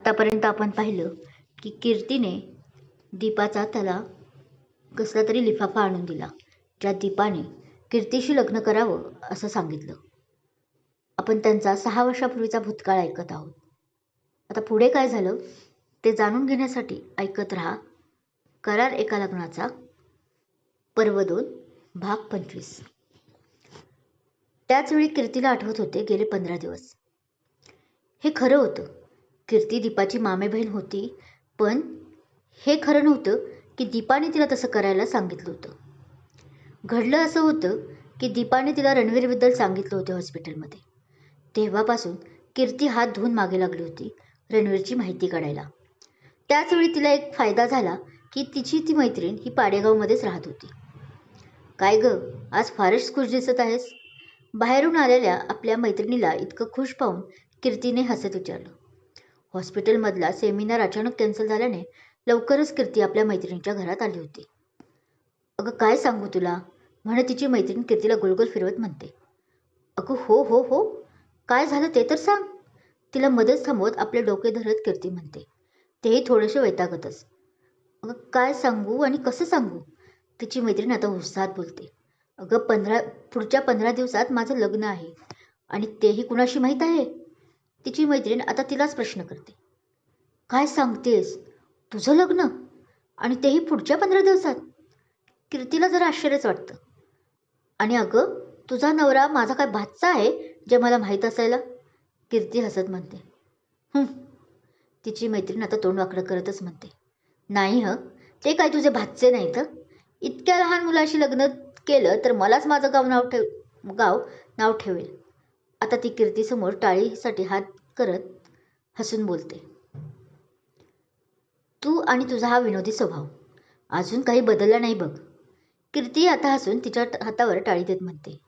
आतापर्यंत आपण पाहिलं की कीर्तीने दीपाचा त्याला कसला तरी लिफाफा आणून दिला ज्या दीपाने कीर्तीशी लग्न करावं असं सांगितलं. आपण त्यांचा सहा वर्षापूर्वीचा भूतकाळ ऐकत आहोत. आता पुढे काय झालं ते जाणून घेण्यासाठी ऐकत राहा. करार एका लग्नाचा पर्व दोन भाग पंचवीस. त्याचवेळी कीर्तीला आठवत होते गेले पंधरा दिवस. हे खरं होतं. कीर्ती दीपाची मामे बहीण होती. पण हे खरं नव्हतं की दीपाने तिला तसं करायला सांगितलं होतं. घडलं असं होतं की दीपाने तिला रणवीरबद्दल सांगितलं होतं हॉस्पिटलमध्ये. तेव्हापासून कीर्ती हात धुवून मागे लागली होती रणवीरची माहिती काढायला. त्याचवेळी तिला एक फायदा झाला की तिची ती मैत्रीण ही पाडेगावमध्येच राहत होती. काय ग आज फारच खुश दिसत आहेस? बाहेरून आलेल्या आपल्या मैत्रिणीला इतकं खुश पाहून कीर्तीने हसत विचारलं. हॉस्पिटलमधला सेमिनार अचानक कॅन्सल झाल्याने लवकरच कीर्ती आपल्या मैत्रिणीच्या घरात आली होती. अगं काय सांगू तुला? म्हणे तिची मैत्रीण कीर्तीला गोलगोल फिरवत म्हणते. अगं हो हो हो. काय झालं ते तर सांग. तिला मदत थांबवत आपले डोके धरत कीर्ती म्हणते. तेही थोडेसे वैतागतच. अगं काय सांगू आणि कसं सांगू? तिची मैत्रीण आता उत्साहात बोलते. अगं पंधरा पुढच्या पंधरा दिवसात माझं लग्न आहे आणि तेही कुणाशी माहीत आहे? तिची मैत्रीण आता तिलाच प्रश्न करते. काय सांगतेस? तुझं लग्न? आणि तेही पुढच्या पंधरा दिवसात? कीर्तीला जरा आश्चर्यच वाटतं. आणि अगं तुझा नवरा माझा काय भातचा आहे जे मला माहीत असायला? कीर्ती हसत म्हणते. तिची मैत्रीण आता तोंड वाकडं करतच म्हणते. नाही हं ते काय तुझे भातचे नाही तर इतक्या लहान मुलाशी लग्न केलं तर मलाच माझं गाव नाव ठेव गाव नाव ठेवेल. आता ती कीर्तीसमोर टाळीसाठी हात करत हसून बोलते. तू आणि तुझा हा विनोदी स्वभाव. अजून काही बदलला नाही बघ. कीर्ती आता हसून तिच्या हातावर टाळी देत म्हणते.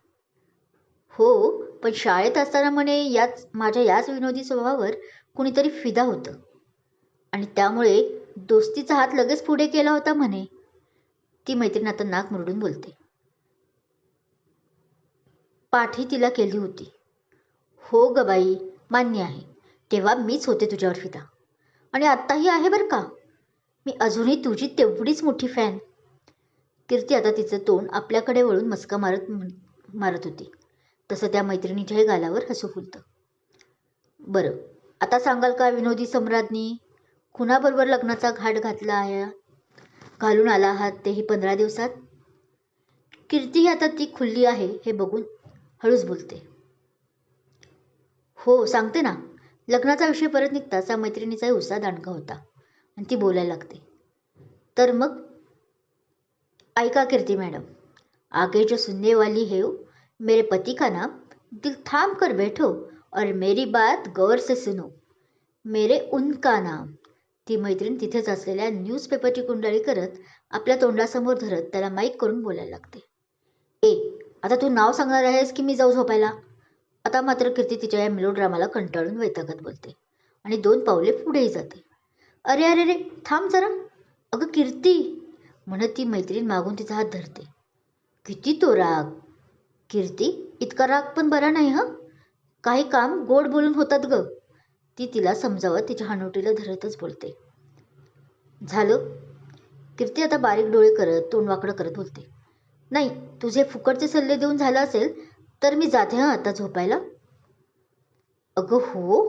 हो पण शाळेत असताना म्हणे याच माझ्या याच विनोदी स्वभावावर कुणीतरी फिदा होतं. आणि त्यामुळे दोस्तीचा हात लगेच पुढे केला होता म्हणे. ती मैत्रीण आता नाक मुरडून बोलते. पाठी तिला केली होती. हो ग बाई मान्य आहे. तेव्हा मीच होते तुझ्यावर फिदा. आणि आत्ताही आहे बरं का? मी अजूनही तुझी तेवढीच मोठी फॅन. कीर्ती आता तिचं तोंड आपल्याकडे वळून मस्का मारत मारत होती. तसं त्या मैत्रिणीच्याही गालावर हसू फुलतं. बरं आता सांगाल का विनोदी सम्राज्ञी? कुणाबरोबर लग्नाचा घाट घातला आहे? घालून आला आहात तेही पंधरा दिवसात? कीर्ती आता ती खुल्ली आहे हे बघून हळूच बोलते. हो सांगते ना. लग्नाचा विषय परत निघताच त्या मैत्रिणीचाही उत्साह दांडका होता. आणि ती बोलायला लागते. तर मग? ऐका कीर्ती मैडम. आगे जो सुनने वाली है मेरे पति का नाम? दिल थाम कर बैठो. और मेरी बात गौर से सुनो. मेरे उनका नाम? ती मैत्रीण तिथेच असलेल्या न्यूजपेपरची कुंडळी करत आपल्या तोंडासमोर धरत त्याला माईक करून बोलायला लागते. ए आता तू नाव सांगणार आहेस की मी जाऊ झोपायला? आता मात्र कीर्ती तिच्या या मिलोड्रामाला कंटाळून वैतागत बोलते आणि दोन पावले पुढेही जाते. अरे अरे रे थांब जरा. अगं कीर्ती. म्हणत ती मैत्रीण मागून तिचा हात धरते. किती तो राग. कीर्ती इतका राग पण बरा नाही हं? काही काम गोड बोलून होतात ग. ती तिला समजावत तिच्या हनुटीला धरतच बोलते. झालं. कीर्ती आता बारीक डोळे करत तोंडवाकडं करत बोलते. नाही तुझे फुकटचे सल्ले देऊन झालं असेल तर मी जाते हां आता झोपायला. अगं हो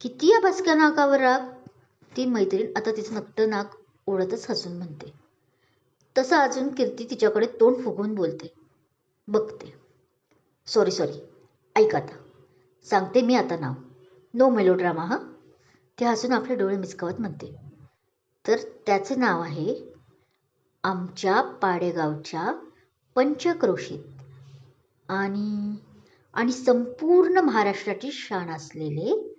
किती या बसक्या नाकावर राग. ती मैत्रीण आता तिचं नकटं नाक ओढतच हसून म्हणते. तसं अजून कीर्ती तिच्याकडे तोंड फुगवून बोलते. बघते. सॉरी सॉरी ऐक आता. सांगते मी आता नाव. नो मेलोड्रामा हां. ते हसून आपले डोळे मिचकावत म्हणते. तर त्याचे नाव आहे आमच्या पाडेगावच्या पंचक्रोशीत. आणि आणि संपूर्ण महाराष्ट्राची शान असलेले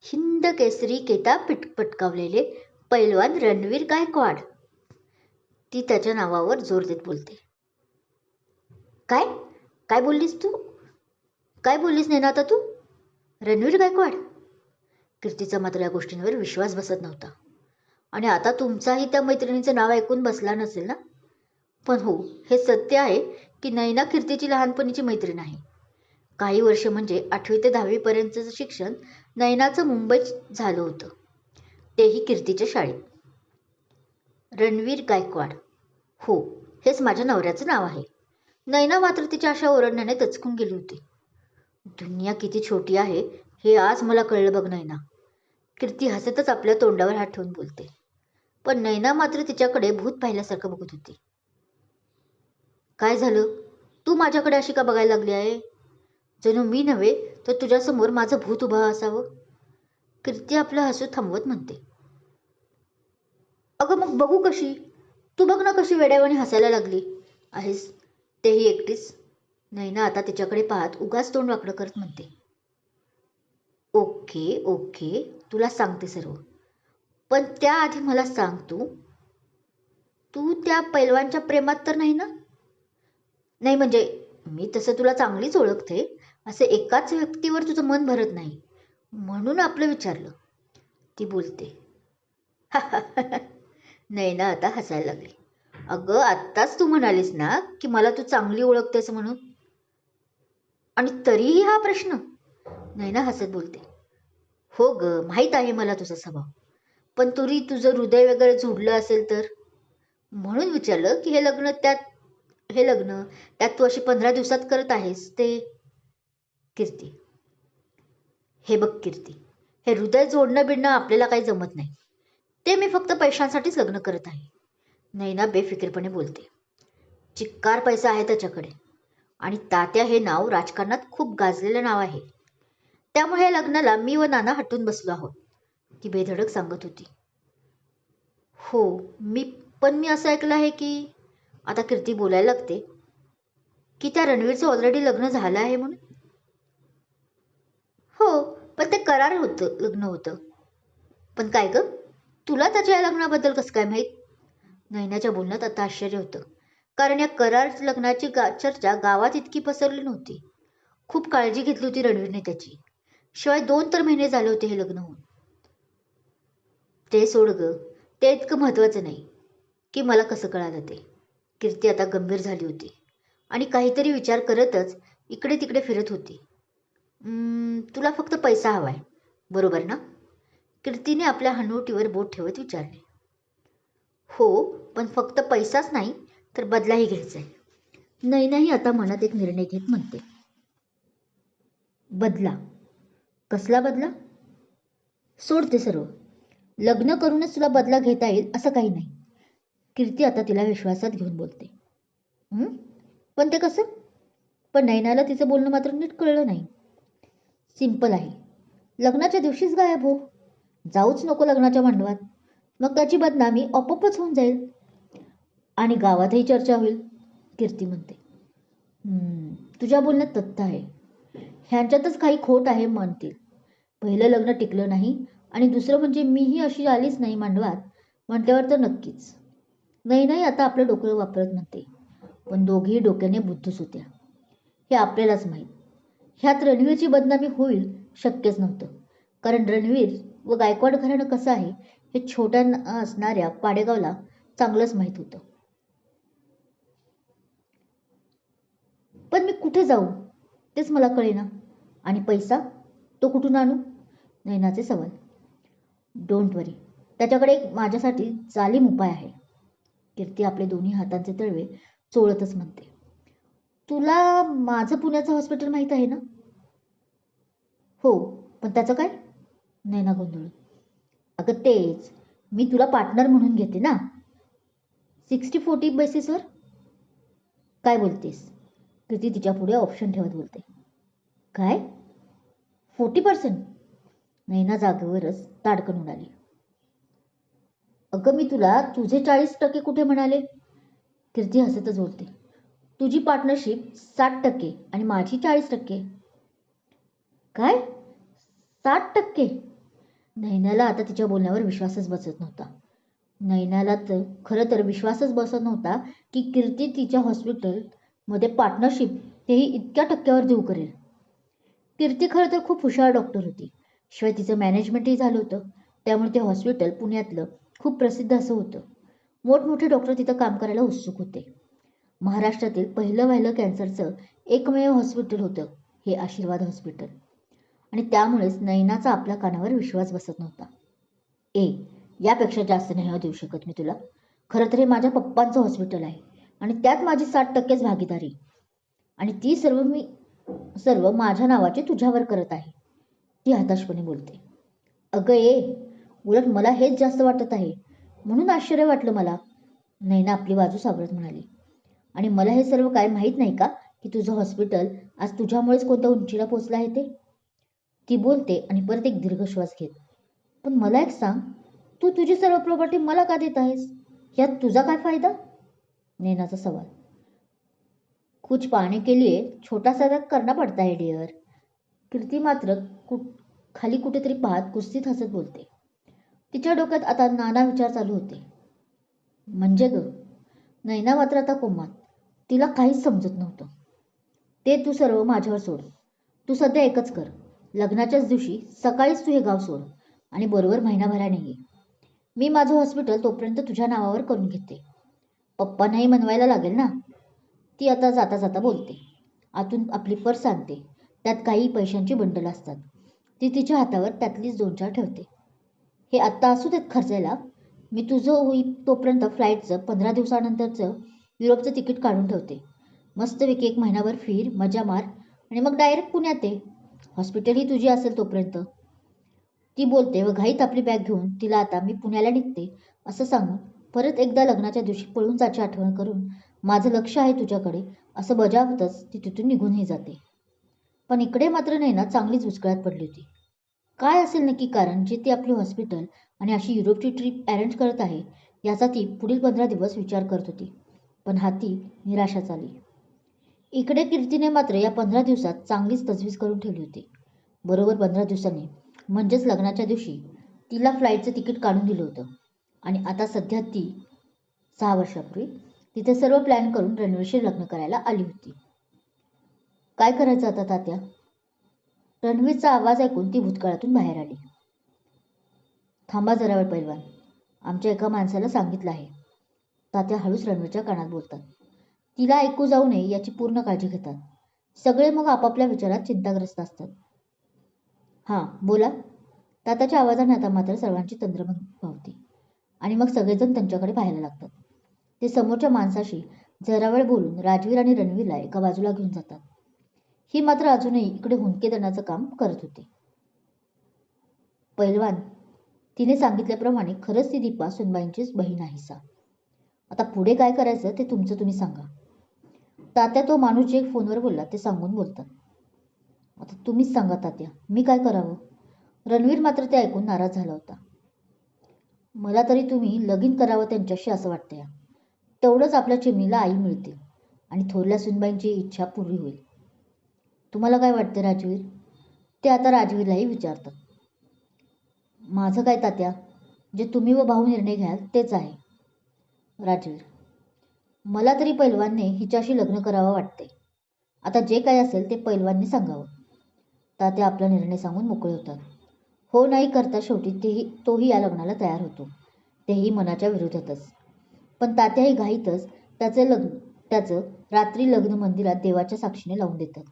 हिंद केसरी केता पिट पटकावलेले पैलवान रणवीर गायकवाड. ती त्याच्या नावावर जोर देत बोलते. काय? काय बोललीस तू? काय बोललीस नेना आता तू? रणवीर गायकवाड? कीर्तीचा मात्र या गोष्टींवर विश्वास बसत नव्हता. आणि आता तुमचाही त्या मैत्रिणीचं नाव ऐकून बसला नसेल ना? पण हो हे सत्य आहे की नैना कीर्तीची लहानपणीची मैत्रीण आहे. काही वर्ष म्हणजे आठवी ते दहावीपर्यंतचं शिक्षण नैनाचं मुंबईत झालं होतं. तेही कीर्तीच्या शाळेत. रणवीर गायकवाड. हो हेच माझ्या नवऱ्याचं नाव आहे. नैना मात्र तिच्या अशा ओरडण्याने दचकून गेली होती. दुनिया किती छोटी आहे हे आज मला कळलं बघ नैना. कीर्ती हसतच आपल्या तोंडावर हात ठेवून बोलते. पण नैना मात्र तिच्याकडे भूत पाहिल्यासारखं बघत होती. काय झालं? तू माझ्याकडे अशी का बघायला लागली आहे? जणू मी नव्हे तर तुझ्यासमोर माझं भूत उभं असावं? कीर्ती आपलं हसू थांबवत म्हणते. अगं मग बघू कशी? तू बघ ना कशी वेड्यावाने हसायला लागली. आहेस तेही एकटीच. नाही ना आता तिच्याकडे पाहत उगाच तोंड वाकडं करत म्हणते. ओके ओके तुला सांगते सर्व. पण त्याआधी मला सांग तू. तू त्या पैलवानच्या प्रेमात तर नाही ना? नाही म्हणजे मी तसं तुला चांगलीच ओळखते. असे एकाच व्यक्तीवर तुझं मन भरत नाही. म्हणून आपलं विचारलं. ती बोलते नाही ना आता हसायला लागली. अगं आत्ताच तू म्हणालीस ना की मला तू चांगली ओळखतेस म्हणून. आणि तरीही हा प्रश्न. नाही ना हसत बोलते. हो ग माहीत आहे मला तुझा स्वभाव. पण तरी तुझं हृदय वगैरे जोडलं असेल तर? म्हणून विचारलं की हे लग्न त्यात हे लग्न त्यात तू अशी पंधरा दिवसात करत आहेस ते कीर्ती. हे बघ कीर्ती हे हृदय जोडणं बिडणं आपल्याला काही जमत नाही. ते मी फक्त पैशांसाठीच लग्न करत आहे. नैना बेफिकीरपणे बोलते. चिक्कार पैसा आहे त्याच्याकडे. आणि तात्या हे नाव राजकारणात खूप गाजलेलं नाव आहे. त्यामुळे या लग्नाला मी व नाना हटून बसलो आहोत ती बेधडक सांगत होती. हो मी पण मी असं ऐकलं आहे की आता कीर्ती बोलायला लागते. की त्या रणवीरचं ऑलरेडी लग्न झालं आहे म्हणून? हो पण ते करार होतं लग्न होतं. पण काय ग? तुला त्याच्या या लग्नाबद्दल कसं काय माहीत? नैनाच्या बोलण्यात आता आश्चर्य होतं. कारण या करार लग्नाची गा चर्चा गावात इतकी पसरली नव्हती. खूप काळजी घेतली होती रणवीरने त्याची. शिवाय दोन तर महिने झाले होते हे लग्न होऊन. ते सोड ग. ते इतकं महत्त्वाचं नाही. की मला कसं कळालं ते? कीर्ती आता गंभीर झाली होती. आणि काहीतरी विचार करतच इकडे तिकडे फिरत होती. तुला फक्त पैसा हवा आहे बरोबर ना? कीर्तीने आपल्या हनुवटीवर बोट ठेवत विचारले. हो पण फक्त पैसाच नाही तर बदलाही घ्यायचा आहे नैनाही आता मनात एक निर्णय घेत म्हणते. बदला. कसला बदला? सोडते सर्व. लग्न करूनच तुला बदला घेता येईल असं काही नाही. कीर्ती आता तिला विश्वासात घेऊन बोलते. पण ते कसं? पण नैनाला तिचं बोलणं मात्र नीट कळलं नाही. सिंपल आहे. लग्नाच्या दिवशीच गायब हो. जाऊच नको लग्नाच्या मांडवात मग त्याची बदनामी आपोआपच होऊन जाईल. आणि गावातही चर्चा होईल कीर्ती म्हणते. तुझ्या बोलण्यात तथ्य आहे. ह्यांच्यातच काही खोट आहे म्हणतील. पहिलं लग्न टिकलं नाही आणि दुसरं म्हणजे मीही अशी आलीच नाही मांडवात म्हटल्यावर तर नक्कीच. नाही नाही आता आपलं डोकं वापरत म्हणते पण दोघेही डोक्याने बुद्धूच होत्या. हे आपल्यालाच माहीत. ह्यात रणवीरची बदनामी होईल शक्यच नव्हतं. कारण रणवीर व गायकवाड घराणं कसं आहे हे छोट्या असणाऱ्या पाडेगावला चांगलंच माहीत होतं. पण मी कुठे जाऊ? तेच मला कळेना. आणि पैसा? तो कुठून आणू? नैनाचे सवाल. Don't worry. त्याच्याकडे एक माझ्यासाठी जालीम उपाय आहे. कीर्ती आपले दोन्ही हातांचे तळवे चोळतच म्हणते. तुला माझं पुण्याचं हॉस्पिटल माहीत आहे ना? हो पण त्याचं काय? नैना गोंधळ. अगं तेच मी तुला पार्टनर म्हणून घेते ना. सिक्स्टी फोर्टी बेसिसवर काय बोलतेस? कीर्ती तिच्या पुढे ऑप्शन ठेवत बोलते. काय? फोर्टी पर्सेंट नैना जागेवरच ताडकन उडाली. अगं मी तुला तुझे चाळीस टक्के कुठे म्हणाले? कीर्ती हसतच बोलते. तुझी पार्टनरशिप साठ टक्के आणि माझी चाळीस टक्के. काय? साठ टक्के? नैनाला आता तिच्या बोलण्यावर विश्वासच बसत नव्हता. नैनाला तर खरं तर विश्वासच बसत नव्हता की कीर्ती तिच्या हॉस्पिटलमध्ये पार्टनरशिप तेही इतक्या टक्क्यावर देऊ करेल. कीर्ती खरं तर खूप हुशार डॉक्टर होती. शिवाय तिचं मॅनेजमेंटही झालं होतं. त्यामुळे ते हॉस्पिटल पुण्यातलं खूप प्रसिद्ध असं होतं. मोठमोठे डॉक्टर तिथं काम करायला उत्सुक होते. महाराष्ट्रातील पहिलं व्हायलं कॅन्सरचं एकमेव हॉस्पिटल होतं हे आशीर्वाद हॉस्पिटल आणि त्यामुळेच नैनाचा आपल्या कानावर विश्वास बसत नव्हता. ए यापेक्षा जास्त नाही हो देऊ शकत मी तुला. खरं तर हे माझ्या पप्पांचं हॉस्पिटल आहे. आणि त्यात माझी साठ टक्केच भागीदारी. आणि ती सर्व मी सर्व माझ्या नावाचे तुझ्यावर करत आहे. ती हताशपणे बोलते. अगं ए उलट मला हेच जास्त वाटत आहे. म्हणून आश्चर्य वाटलं मला. नैना आपली बाजू सावरत म्हणाली. आणि मला हे सर्व काय माहीत नाही का? की तुझं हॉस्पिटल आज तुझ्यामुळेच कोणत्या उंचीला पोचलं आहे ते? ती बोलते आणि परत एक दीर्घ श्वास घेत. पण मला एक सांग तू तुझी सर्व प्रॉपर्टी मला का देत आहेस? यात तुझा काय फायदा? नैनाचा सवाल. कुछ पाहणे के लिए छोटा सा करना पडता है डिअर कीर्ती मात्र कुठ खाली कुठेतरी पाहत कुस्तीत हसत बोलते. तिच्या डोक्यात आता नाना विचार चालू होते. म्हणजे ग नैना मात्र आता कोमात. तिला काहीच समजत नव्हतं. ते तू सर्व माझ्यावर सोड. तू सध्या एकच कर. लग्नाच्याच दिवशी सकाळीच तू हे गाव सोड. आणि बरोबर महिनाभराने ये. मी माझं हॉस्पिटल तोपर्यंत तुझ्या नावावर करून घेते. पप्पांनाही मनवायला लागेल ना? ती आता जाता जाता बोलते. आतून आपली पर्स आणते. त्यात काही पैशांची बंडल असतात. ती तिच्या हातावर त्यातलीच दोन चार ठेवते. हे आत्ता असू देत खर्चायला. मी तुझं होई तोपर्यंत फ्लाईटचं पंधरा दिवसानंतरचं युरोपचं तिकीट काढून ठेवते. मस्तपैकी एक महिनाभर फिर मजा मार आणि मग डायरेक्ट पुण्यात ये. हॉस्पिटल ही तुझी असेल तोपर्यंत. ती बोलते व घाईत आपली बॅग घेऊन. तिला आता मी पुण्याला निघते. असं सांगून परत एकदा लग्नाच्या दिवशी पळून जायची आठवण करून माझं लक्ष आहे तुझ्याकडे. असं बजावतच ती तिथून निघूनही जाते. पण इकडे मात्र नैना चांगलीच उचकळ्यात पडली होती. काय असेल नक्की कारण जे ती आपली हॉस्पिटल आणि अशी युरोपची ट्रिप अरेंज करत आहे याचा ती पुढील पंधरा दिवस विचार करत होती. पण हाती निराशा झाली इकडे कीर्तीने मात्र या पंधरा दिवसात चांगलीच तजवीज करून ठेवली होती. बरोबर पंधरा दिवसांनी म्हणजेच लग्नाच्या दिवशी तिला फ्लाईटचं तिकीट काढून दिलं होतं. आणि आता सध्या ती सहा वर्षापूर्वी तिथे सर्व प्लॅन करून रणवीरशी लग्न करायला आली होती. काय करायचं आता तात्या? रणवीरचा आवाज ऐकून ती भूतकाळातून बाहेर आली. थांबा जरा वेळ पैलवान. आमच्या एका माणसाला सांगितलं आहे. तात्या हळूच रणवीरच्या कानात बोलतात. तिला ऐकू जाऊ नये याची पूर्ण काळजी घेतात. सगळे मग आपापल्या विचारात चिंताग्रस्त असतात. हां बोला. तात्याच्या आवाजाने आता मात्र सर्वांची तंद्रभंग पावते आणि मग सगळेजण त्यांच्याकडे पाहायला लागतात. ते समोरच्या माणसाशी जरा वेळ बोलून राजवीर आणि रणवीरला एका बाजूला घेऊन जातात. ही मात्र अजूनही इकडे हुंदके देण्याचं काम करत होते. पैलवान तिने सांगितल्याप्रमाणे खरंच ती दीपा सुनबाईंचीच बहीण आहे सा. आता पुढे काय करायचं ते तुमचं तुम्ही सांगा. तात्या तो माणूस जे फोनवर बोलला ते सांगून बोलतात. आता तुम्हीच सांगा तात्या मी काय करावं? रणवीर मात्र ते ऐकून नाराज झाला होता. मला तरी तुम्ही लगीन करावं त्यांच्याशी असं वाटतं या तेवढंच आपल्या चिमणीला आई मिळते आणि थोरल्या सुनबाईंची इच्छा पूर्वी होईल. तुम्हाला काय वाटते राजवीर? ते आता राजवीरलाही विचारतात. माझं काय तात्या? जे तुम्ही व भाऊ निर्णय घ्याल तेच आहे. राजवीर मला तरी पैलवानने हिच्याशी लग्न करावं वाटते आता जे काय असेल ते पैलवानने सांगावं. तात्या आपला निर्णय सांगून मोकळे होतात. हो नाही करता शेवटी तेही तोही या लग्नाला तयार होतो. तेही मनाच्या विरोधातच. पण तात्याही घाईतच त्याचे लग्न त्याचं रात्री लग्न मंदिरात देवाच्या साक्षीने लावून देतात.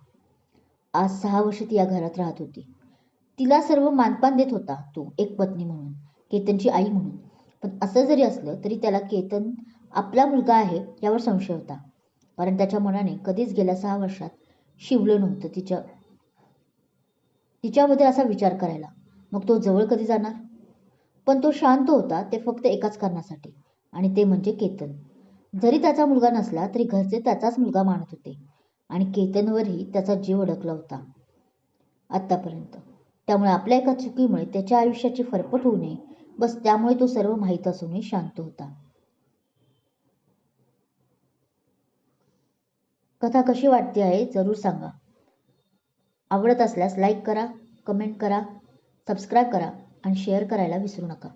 आज सहा वर्ष ती या घरात राहत होती. तिला सर्व मानपान देत होता तो एक पत्नी म्हणून केतनची आई म्हणून. पण असं जरी असलं तरी त्याला केतन आपला मुलगा आहे यावर संशय होता. कारण त्याच्या मनाने कधीच गेल्या सहा वर्षात शिवलं नव्हतं तिच्या तिच्याबद्दल असा विचार करायला. मग तो जवळ कधी जाणार? पण तो शांत होता ते फक्त एकाच कारणासाठी. आणि ते म्हणजे केतन. जरी त्याचा मुलगा नसला तरी घरचे त्याचाच मुलगा मानत होते. आणि केतनवरही त्याचा जीव अडकला होता. आत्तापर्यंत त्यामुळे आपल्या एका चुकीमुळे त्याच्या आयुष्याची फरफट होऊ नये. बस त्यामुळे तो सर्व माहीत असूनही शांत होता. कथा कशी वाटते आहे जरूर सांगा. आवडत असल्यास लाईक करा कमेंट करा सबस्क्राईब करा आणि शेअर करायला विसरू नका.